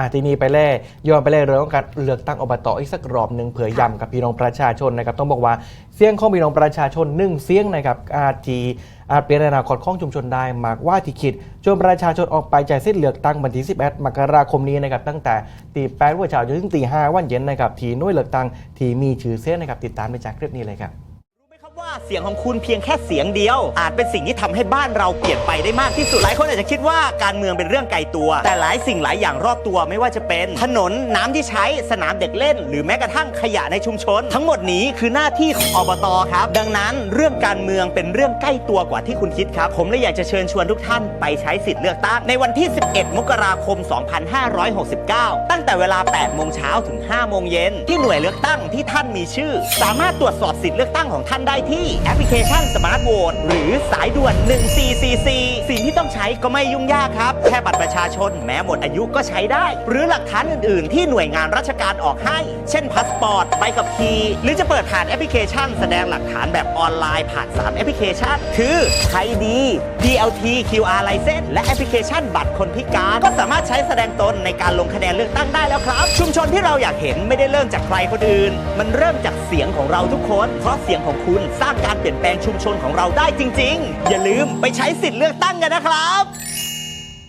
อ่าทีนี้ไปเล่ย้อนไปเล่เรื่องของการเลือกตั้งอบตอีกสักรอบหนึ่งเผื่อย้ำกับพี่น้องประชาชนนะครับต้องบอกว่าเสียงของพี่น้องประชาชนหนึ่งเสียงนะครับอาจจีอาจเป็นอนาคตของชุมชนได้มากว่าที่คิดจนประชาชนออกไปจ่ายสิทธิ์เลือกตั้งวันที่11มกราคมนี้นะครับตั้งแต่ตี8วันเช้าจนถึงตี5วันเย็นนะครับที่หน่วยเลือกตั้งที่มีชื่อเสียงนะครับติดตามไปจากคลิปนี้เลยครับ สียงของคุณเพียงแค่เสียงเดียว อาจเป็นสิ่งที่ทำให้บ้านเราเปลี่ยนไปได้มากที่สุดหลายคนอาจจะคิดว่าการเมืองเป็นเรื่องไกลตัว แต่หลายสิ่งหลายอย่างรอบตัวไม่ว่าจะเป็น ถนนน้ำที่ใช้สนามเด็กเล่น หรือแม้กระทั่งขยะในชุมชน ทั้งหมดนี้คือหน้าที่ของอบตครับ ดังนั้นเรื่องการเมืองเป็นเรื่องใกล้ตัวกว่าที่คุณคิดครับ ผมเลยอยากจะเชิญชวนทุกท่านไปใช้สิทธิ์เลือกตั้งในวันที่ 11 มกราคม 2569 ตั้งแต่เวลา 8 โมงเช้าถึง 5 โมงเย็นที่หน่วยเลือกตั้งที่ท่านมีชื่อ สามารถตรวจสอบสิทธิ์เลือกตั้งของท่านได้ที่แอปพลิเคชันสมาร์ทโหวตหรือสายด่วน 1444 สิ่งที่ต้องใช้ก็ไม่ยุ่งยากครับ แค่บัตรประชาชนแม้หมดอายุก็ใช้ได้ หรือหลักฐานอื่น ๆ ที่หน่วยงานราชการออกให้ เช่นพาสปอร์ตใบขับขี่หรือจะเปิดผ่านแอปพลิเคชัน แสดงหลักฐานแบบออนไลน์ผ่าน 3 แอปพลิเคชัน คือไทยดี DLT QR License และแอปพลิเคชันบัตรคนพิการ ก็สามารถใช้แสดงตนในการลงคะแนนเลือกตั้งได้แล้วครับ ชุมชนที่เราอยากเห็นไม่ได้เริ่มจากใครคนอื่น มันเริ่มจากเสียงของเราทุกคน เพราะเสียงของคุณสร้างการเปลี่ยนแปลงชุมชนของเราได้จริง ๆ อย่าลืมไปใช้สิทธิ์เลือกตั้งกันนะครับ